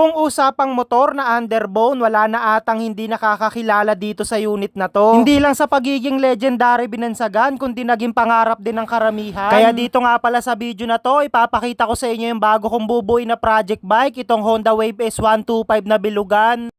Kung usapang motor na underbone, wala na atang hindi nakakakilala dito sa unit na to. Hindi lang sa pagiging legendary binansagan, kundi naging pangarap din ng karamihan. Kaya dito nga pala sa video na to, ipapakita ko sa inyo yung bago kong bubuin na project bike, itong Honda Wave S125 na bilugan.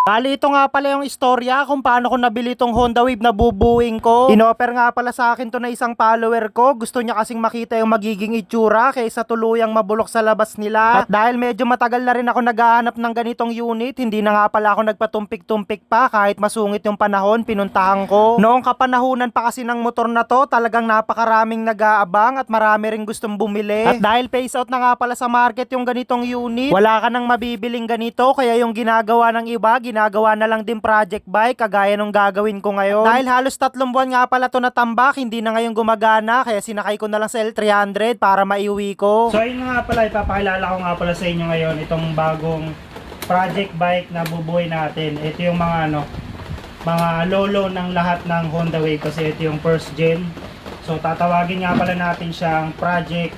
Bali, ito nga pala yung istorya kung paano ko nabili itong Honda Wave na bubuing ko. Inoffer nga pala sa akin to na isang follower ko. Gusto niya kasing makita yung magiging itsura kaysa tuluyang mabulok sa labas nila. At dahil medyo matagal na rin ako naghahanap ng ganitong unit, hindi na nga pala ako nagpatumpik-tumpik pa kahit masungit yung panahon, pinuntahan ko. Noong kapanahunan pa kasi ng motor na to, talagang napakaraming nag-aabang at marami rin gustong bumili. At dahil phase out na nga pala sa market yung ganitong unit, wala ka nang mabibiling ganito kaya yung ginagawa ng iba, ginagawa na lang din project bike kagaya nung gagawin ko ngayon. Dahil halos tatlong buwan nga pala to natambak, hindi na ngayon gumagana kaya sinakay ko na lang sa L300 para maiuwi ko. So ayun nga pala, ipapakilala ko nga pala sa inyo ngayon itong bagong project bike na bubuhay natin. Ito yung mga ano, mga lolo ng lahat ng Honda Wave kasi ito yung first gen. So tatawagin nga pala natin siyang project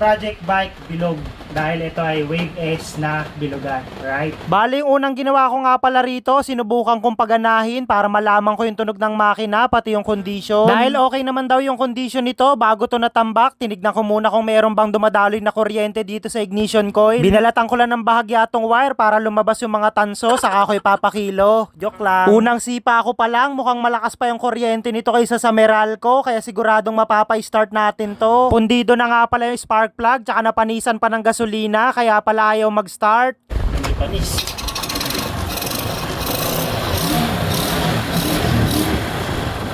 project bike bilog dahil ito ay Wave S na bilugan, right? Bali, yung unang ginawa ko nga pala rito, sinubukan kong paganahin para malaman ko yung tunog ng makina, pati yung condition. Dahil okay naman daw yung condition nito, bago to natambak, tinignan ko muna kung meron bang dumadaloy na kuryente dito sa ignition coil. Binalatan ko lang ng bahagya tong wire para lumabas yung mga tanso, saka ako ipapakilo. Joke lang. Unang sipa ako pa lang, mukhang malakas pa yung kuryente nito kaysa sa Meralco, kaya siguradong mapapa-start natin to. Pundido na nga pala yung spark plug, tsaka napanisan pa ng gasolina, kaya pala ayaw mag-start. Hindi panis.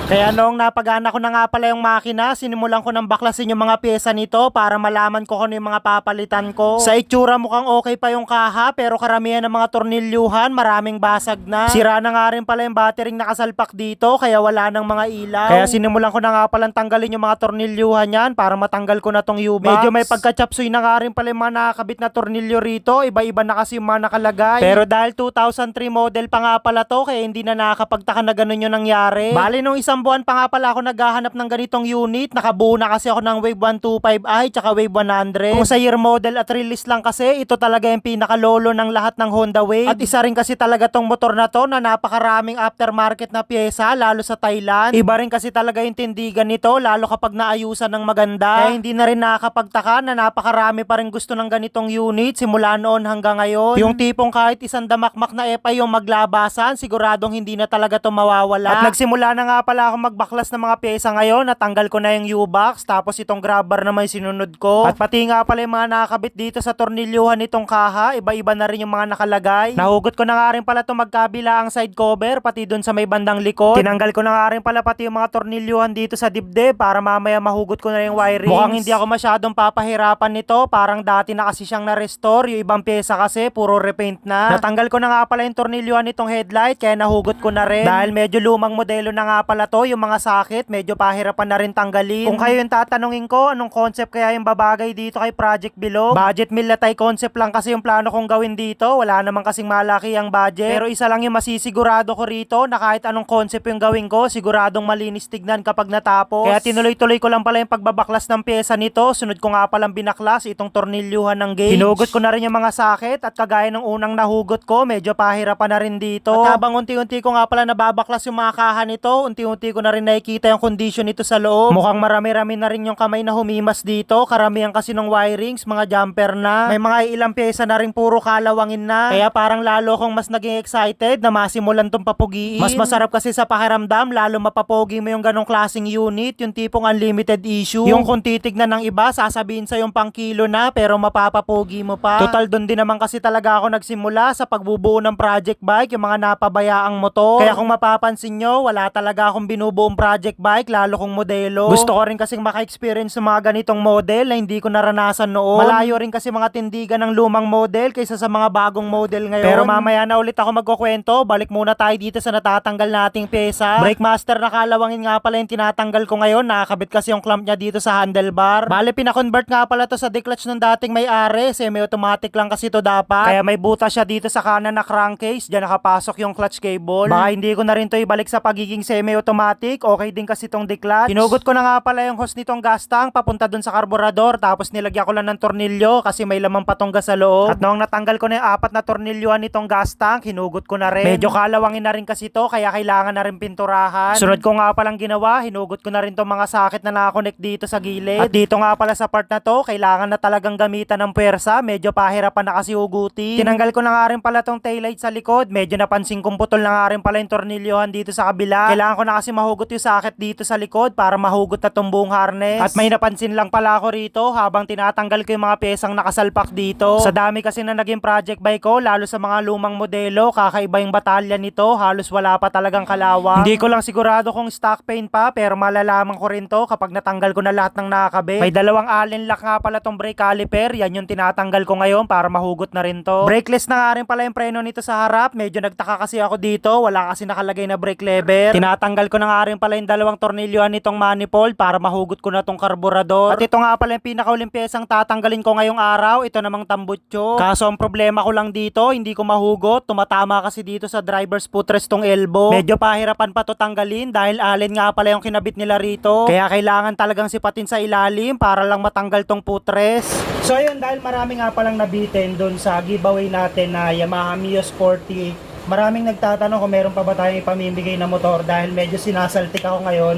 Kaya noong napagana ko na nga pala yung makina, sinimulan ko ng baklasin yung mga pyesa nito para malaman ko kung ano yung mga papalitan ko. Sa itsura mukhang okay pa yung kaha pero karamihan ng mga tornilyuhan maraming basag na. Sira na nga rin pala yung battering nakasalpak dito kaya wala nang mga ilaw. Kaya sinimulan ko na nga palang tanggalin yung mga tornilyuhan yan para matanggal ko na tong U-box. Medyo may pagkachapsuy na nga rin pala yung mga nakakabit na tornilyo rito. Iba-iba na kasi yung mga nakalagay. Pero dahil 2003 model pa nga pala to kaya hindi na nakakapagtaka na ganun yung nangyari. Bali nung isang buwan pa nga pala ako naghahanap ng ganitong unit. Nakabuo na kasi ako ng Wave 125i tsaka Wave 100. Kung sa year model at release lang kasi, ito talaga yung pinakalolo ng lahat ng Honda Wave. At isa rin kasi talaga tong motor na to na napakaraming aftermarket na pyesa lalo sa Thailand. Iba rin kasi talaga yung tindigan nito lalo kapag naayusan ng maganda. Kaya hindi na rin nakakapagtaka na napakarami pa rin gusto ng ganitong unit simula noon hanggang ngayon. Yung tipong kahit isang damakmak na epa yung maglabasan, siguradong hindi na talaga to mawawala. At nagsimula na nga pala ako magbaklas ng mga pyesa ngayon. Natanggal ko na yung U-box. Tapos itong grabber naman yung sinunod ko. At pati nga pala yung mga nakakabit dito sa tornilyuhan nitong kaha. Iba-iba na rin yung mga nakalagay. Nahugot ko na nga rin pala itong magkabila ang side cover. Pati dun sa may bandang likod. Tinanggal ko na nga rin pala pati yung mga tornilyuhan dito sa dibdib. Para mamaya mahugot ko na yung wiring. Mukhang hindi ako masyadong papahirapan nito. Parang dati na kasi siyang na-restore. Yung ibang pyesa kasi puro repaint na. Natanggal ko na nga pala yung tornilyuhan nitong headlight. Kaya nahugot ko na rin. Dahil medyo lumang modelo na nga pala to. Yung mga sakit, medyo pahirapan na rin tanggalin. Kung kayo yung tatanungin ko, anong concept kaya yung babagay dito kay Project Below? Budget militay concept lang kasi yung plano kong gawin dito. Wala naman kasing malaki ang budget. Pero isa lang yung masisigurado ko rito na kahit anong concept yung gawin ko, siguradong malinis tignan kapag natapos. Kaya tinuloy-tuloy ko lang pala yung pagbabaklas ng pyesa nito. Sunod ko nga palang binaklas itong tornilyuhan ng gauge. Hinugot ko na rin yung mga sakit at kagaya ng unang nahugot ko, medyo pahirapan na rin dito. At habang unti-unti ko nga pala nababaklas yung mga kaha nito, unti-unti ko na rin nakikita yung condition nito sa loob. Mukhang marami-rami na rin yung kamay na humimas dito. Karamihan kasi ng wirings, mga jumper na. May mga ilang pyesa na rin puro kalawangin na. Kaya parang lalo kong mas naging excited na masimulan tong papugiin. Mas masarap kasi sa pakiramdam, lalo mapapogi mo yung ganong klaseng unit, yung tipong unlimited issue. Yung kung titignan ng iba, sasabihin sa yung pang kilo na pero mapapapogi mo pa. Total doon din naman kasi talaga ako nagsimula sa pagbubuo ng project bike, yung mga napabayaang motor. Kaya kung mapapansin nyo, wala talaga akong binubuong project bike, lalo kong modelo. Gusto ko rin kasing maka-experience ng mga ganitong model na hindi ko naranasan noon. Malayo rin kasi mga tindigan ng lumang model kaysa sa mga bagong model ngayon. Pero mamaya na ulit ako magkukwento, balik muna tayo dito sa natatanggal nating pyesa. Brake master na kalawangin nga pala yung tinatanggal ko ngayon, nakakabit kasi yung clamp niya dito sa handlebar. Bale, pinakonvert nga pala to sa declutch ng dating may-ari, semi-automatic lang kasi to dapat. Kaya may butas siya dito sa kanan na crankcase, diyan nakapasok yung clutch cable. Baka hindi ko na rin to ibalik sa pagiging semi-automatic automatic, okay din kasi itong declutch. Hinugot ko na nga pala yung hose nitong gas tank papunta dun sa karburador tapos nilagyan ko lang ng tornilyo kasi may lamang patong sa loob. At noong natanggal ko na yung apat na tornilyoan nitong gas tank, hinugot ko na rin. Medyo kalawangin na rin kasi to kaya kailangan na rin pinturahan. Sunod ko nga palang ginawa, hinugot ko na rin tong mga sakit na nakakonect dito sa gilid. At dito nga pala sa part na to, kailangan na talagang gamitan ng puwersa. Medyo pahirapan na kasi hugutin. Tinanggal ko na nga rin pala tong taillight sa likod. Medyo napansin kong putol na nga rin pala yung tornilyohan dito sa kabila. Kailangan ko na kasi mahugot yung sakit dito sa likod para mahugot na tong buong harness. At may napansin lang pala ako rito habang tinatanggal ko yung mga pyesang nakasalpak dito. Sa dami kasi na naging project bike ko, lalo sa mga lumang modelo, kakaiba yung batalya nito. Halos wala pa talagang kalawang. Hindi ko lang sigurado kung stock paint pa pero malalaman ko rin to kapag natanggal ko na lahat ng nakakabit. May dalawang allen lock nga pala tong brake caliper. Yan yung tinatanggal ko ngayon para mahugot na rin to. Brakeless na nga rin pala yung preno nito sa harap. Medyo nagtaka kasi ako dito. Wala kasi nakalagay na brake lever. Tinatanggal ko na nga rin pala yung dalawang tornilyoan nitong manifold para mahugot ko na tong karburador. At ito nga pala yung pinakauling pyesang tatanggalin ko ngayong araw. Ito namang tambutso. Kaso ang problema ko lang dito, hindi ko mahugot. Tumatama kasi dito sa driver's footrest tong elbow. Medyo pahirapan pa to tanggalin dahil allen nga pala yung kinabit nila rito. Kaya kailangan talagang sipatin sa ilalim para lang matanggal tong footrest. So ayun, dahil marami nga palang nabitin doon sa giveaway natin na Yamaha Mio Sporty, maraming nagtatanong kung meron pa ba tayong ipamimigay na motor dahil medyo sinasaltik ako ngayon.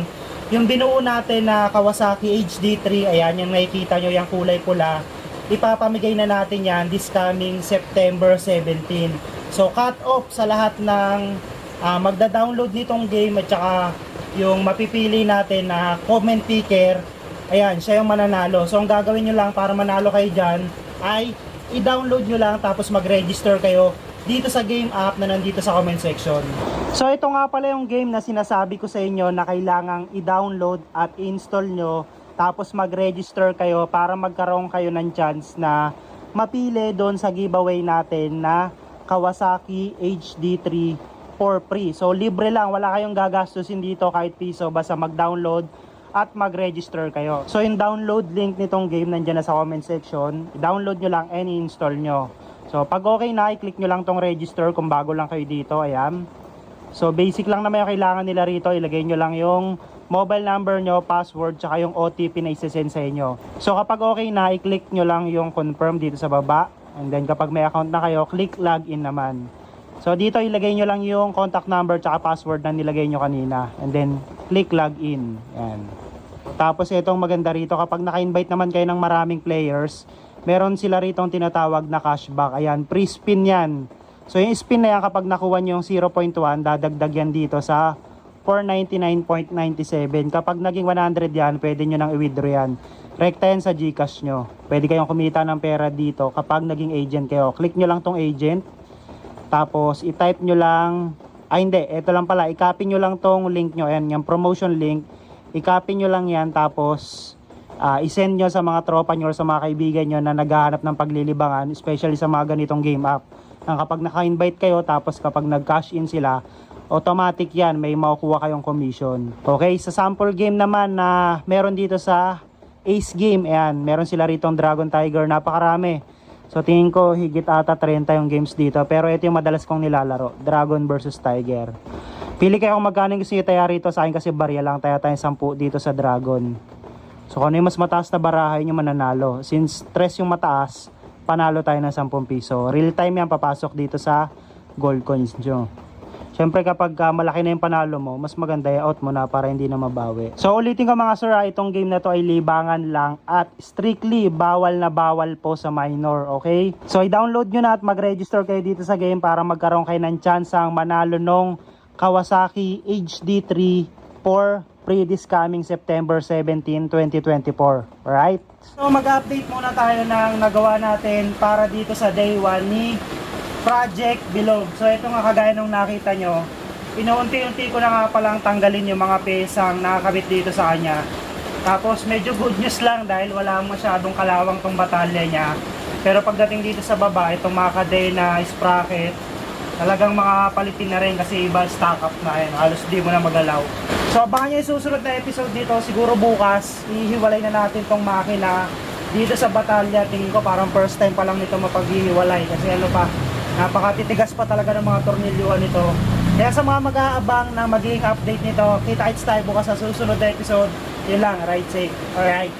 Yung binuo natin na Kawasaki HD3, ayan yung nakikita nyo yung kulay pula, ipapamigay na natin yan this coming September 17. So cut off sa lahat ng ah, magda-download nitong game at saka yung mapipili natin na comment picker, ayan, siya yung mananalo. So ang gagawin nyo lang para manalo kayo dyan ay i-download nyo lang tapos mag-register kayo dito sa game app na nandito sa comment section. So ito nga pala yung game na sinasabi ko sa inyo na kailangang i-download at install nyo tapos mag-register kayo para magkaroon kayo ng chance na mapili doon sa giveaway natin na Kawasaki HD3 for free. So libre lang, wala kayong gagastusin dito kahit piso basta mag-download at mag-register kayo. So yung download link nitong game nandiyan na sa comment section. I-download nyo lang and i-install nyo. So pag okay na, i-click nyo lang tong register kung bago lang kayo dito. Ayan. So basic lang naman yung kailangan nila rito. Ilagay nyo lang yung mobile number nyo, password, tsaka yung OTP na isesend sa inyo. So kapag okay na, i-click nyo lang yung confirm dito sa baba. And then kapag may account na kayo, click login naman. So dito ilagay nyo lang yung contact number tsaka password na nilagay nyo kanina. And then click login. Yan. Tapos itong maganda rito, kapag naka-invite naman kayo ng maraming players, meron sila rito ang tinatawag na cashback. Ayan, free spin yan. So yung spin na yan, kapag nakuha nyo yung 0.1, dadagdag yan dito sa 499.97. Kapag naging 100 yan, pwede nyo nang i-withdraw yan. Rekta yan sa Gcash nyo. Pwede kayong kumita ng pera dito kapag naging agent kayo. Click nyo lang tong agent. Tapos, i-type nyo lang. Ay, hindi. Ito lang pala. I-copy nyo lang tong link nyo. Ayan, yung promotion link. I-copy nyo lang yan. Tapos, ah, i-send nyo sa mga tropa nyo sa mga kaibigan nyo na naghahanap ng paglilibangan. Especially sa mga ganitong game app. Ang kapag naka-invite kayo, tapos kapag nag-cash in sila, automatic yan. May makukuha kayong commission. Okay, sa sample game naman na meron dito sa Ace Game, ayan, meron sila rito Dragon Tiger, napakarami. So tingin ko higit ata 30 yung games dito. Pero ito yung madalas kong nilalaro, Dragon versus Tiger. Pili kayo kung magkano gusto nyo taya rito. Sa akin kasi barya lang, taya tayong 10 dito sa Dragon. So kung ano yung mas mataas na barahay nyo mananalo. Since stress yung mataas, panalo tayo ng 10 piso. Real time yan papasok dito sa gold coins nyo. Siyempre kapag ah, malaki na yung panalo mo, mas maganda i-out mo na para hindi na mabawi. So ulitin ko mga sir, ah, itong game na to ay libangan lang at strictly bawal na bawal po sa minor, okay? So i-download nyo na at mag-register kayo dito sa game para magkaroon kayo ng chance ang manalo nung Kawasaki HD3 for free this coming September 17, 2024. Alright? So mag-update muna tayo ng nagawa natin para dito sa day 1 ni Project Bilog. So ito nga kagaya nung nakita nyo, inuunti-unti ko na nga palang tanggalin yung mga pesang nakakabit dito sa kanya. Tapos medyo good news lang dahil wala masyadong kalawang tong batalya niya. Pero pagdating dito sa baba, itong mga kadena sprocket, talagang makapalitin na rin kasi iba stock up na yan. Halos di mo na magalaw. So abangan nyo yung susunod na episode dito. Siguro bukas, ihiwalay na natin tong makina dito sa batalya. Tingin ko parang first time pa lang nito mapaghihiwalay. Kasi ano pa, napakatitigas pa talaga ng mga tornilyuan nito. Kaya sa mga mag-aabang na magiging update nito, kita-kits tayo bukas sa susunod na episode. Yun lang, ride safe. Alright.